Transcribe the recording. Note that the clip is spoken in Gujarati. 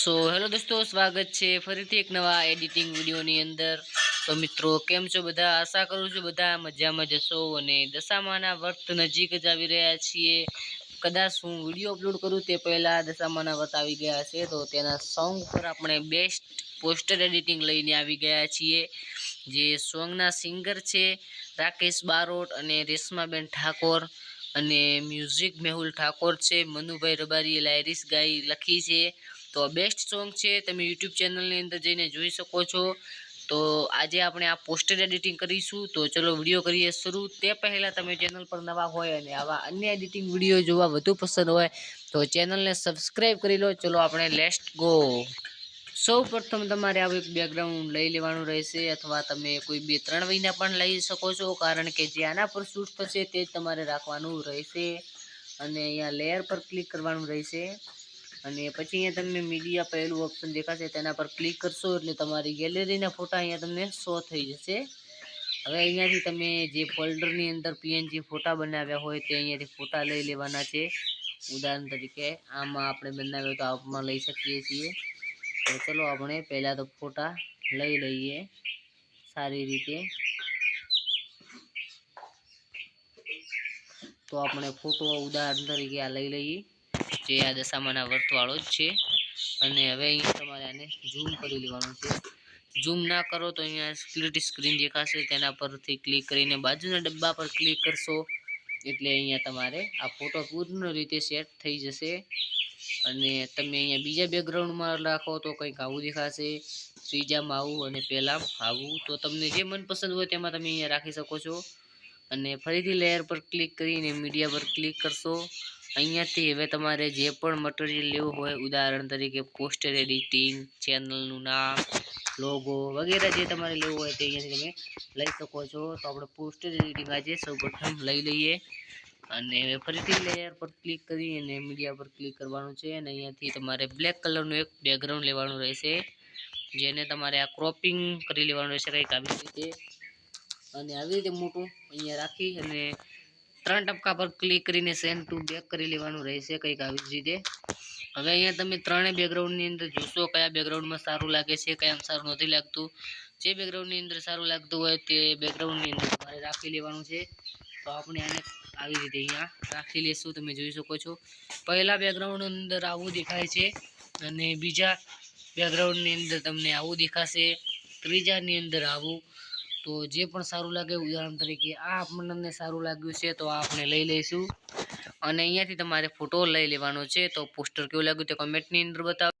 સો હેલો દોસ્તો, સ્વાગત છે ફરીથી એક નવા એડિટિંગ વિડીયોની અંદર. તો મિત્રો, કેમ છો બધા? આશા કરું છું બધા મજામાં જશો અને દશામાના વર્ત નજીક જ આવી રહ્યા છીએ. કદાચ હું વીડિયો અપલોડ કરું તે પહેલાં દશામાના વર્ત આવી ગયા છે, તો તેના સોંગ પર આપણે બેસ્ટ પોસ્ટર એડિટિંગ લઈને આવી ગયા છીએ. જે સોંગના સિંગર છે રાકેશ બારોટ અને રેશમાબેન ઠાકોર અને મ્યુઝિક મેહુલ ઠાકોર છે. મનુભાઈ રબારીએ લાયરીસ ગાઈ લખી છે. તો બેસ્ટ સોંગ છે, તમે યુટ્યુબ ચેનલની અંદર જઈને જોઈ શકો છો. તો આજે આપણે આ પોસ્ટર એડિટિંગ કરીશું. તો ચલો વીડિયો કરીએ શરૂ. તે પહેલાં તમે ચેનલ પર નવા હોય અને આવા અન્ય એડિટિંગ વીડિયો જોવા વધુ પસંદ હોય, તો ચેનલને સબસ્ક્રાઈબ કરી લો. ચલો આપણે લેસ્ટ ગો સૌ પ્રથમ તમારે આવું એક બેકગ્રાઉન્ડ લઈ લેવાનું રહેશે અથવા તમે કોઈ બે, ત્રણ મહિના પણ લઈ શકો છો, કારણ કે જે આના પર શૂટ થશે તે તમારે રાખવાનું રહેશે. અને અહીંયા લેયર પર ક્લિક કરવાનું રહેશે. અને પછી અહીંયા તમને મીડિયા પહેલું ઓપ્શન દેખાશે, તેના પર ક્લિક કરશો એટલે તમારી ગેલેરીના ફોટા અહીંયા તમને શો થઈ જશે. હવે અહીંયાથી તમે જે ફોલ્ડરની અંદર પીએનજી ફોટા બનાવ્યા હોય તે અહીંયાથી ફોટા લઈ લેવાના છે. ઉદાહરણ તરીકે, આમાં આપણે બનાવ્યો તો આપમાં લઈ શકીએ છીએ. તો ચલો આપણે પહેલાં તો ફોટા લઈ લઈએ સારી રીતે. તો આપણે ફોટો ઉદાહરણ તરીકે આ લઈ લઈએ. જે આ દશામાના વર્તવાળો જ છે. અને હવે અહીંયા તમારે આને ઝૂમ કરી લેવાનું છે. ઝૂમ ના કરો તો અહીંયા સ્પ્લિટ સ્ક્રીન દેખાશે. તેના પરથી ક્લિક કરીને બાજુના ડબ્બા પર ક્લિક કરશો. એટલે અહીંયા તમારે આ ફોટો પૂર્ણ રીતે સેટ થઈ જશે. અને તમે અહીંયા બીજા બેકગ્રાઉન્ડમાં રાખો તો કંઈક આવું દેખાશે. ત્રીજામાં આવું અને પહેલાં આવું. તો તમને જે મનપસંદ હોય તેમાં તમે અહીંયા રાખી શકો છો. અને ફરીથી લેયર પર ક્લિક કરીને મીડિયા પર ક્લિક કરશો. અહીંયાથી હવે તમારે જે પણ મટીરિયલ લેવું હોય, ઉદાહરણ તરીકે પોસ્ટર એડિટિંગ ચેનલનું નામ લોગો વગેરે જે તમારે લેવું હોય તે અહીંયાથી તમે લઈ શકો છો. તો આપણે પોસ્ટર એડિટિંગ આજે સૌપ્રથમ લઈ લઈએ અને હવે ફરીથી લેયર પર ક્લિક કરી અને મીડિયા પર ક્લિક કરવાનું છે અને અહીંયાથી તમારે બ્લેક કલરનું એક બેકગ્રાઉન્ડ લેવાનું રહેશે, જેને તમારે આ ક્રોપિંગ કરી લેવાનું રહેશે કંઈક આવી રીતે. અને આવી રીતે મોટું અહીંયા રાખી અને ત્રણ ટપકા પર ક્લિક કરીને સેન્ડ ટુ બેક કરી લેવાનું રહેશે કંઈક આવી જ રીતે. હવે અહીંયા તમે ત્રણેય બેકગ્રાઉન્ડની અંદર જોશો કયા બેકગ્રાઉન્ડમાં સારું લાગે છે, કયા સારું નથી લાગતું. જે બેકગ્રાઉન્ડની અંદર સારું લાગતું હોય તે બેકગ્રાઉન્ડની અંદર તમારે રાખી લેવાનું છે. તો આપણે આને આવી રીતે અહીંયા રાખી લેશું, તમે જોઈ શકો છો. પહેલાં બેકગ્રાઉન્ડ અંદર આવું દેખાય છે અને બીજા બેકગ્રાઉન્ડની અંદર તમને આવું દેખાશે. ત્રીજાની અંદર આવું તો જે પણ સારું લાગે, ઉદાહરણ તરીકે આ આપણને સારું લાગ્યું છે, તો આ આપણે લઈ લઈશું. અને અહીંયાથી તમારે ફોટો લઈ લેવાનો છે, તો પોસ્ટર કેવું લાગ્યું તે કોમેન્ટની અંદર બતાવો.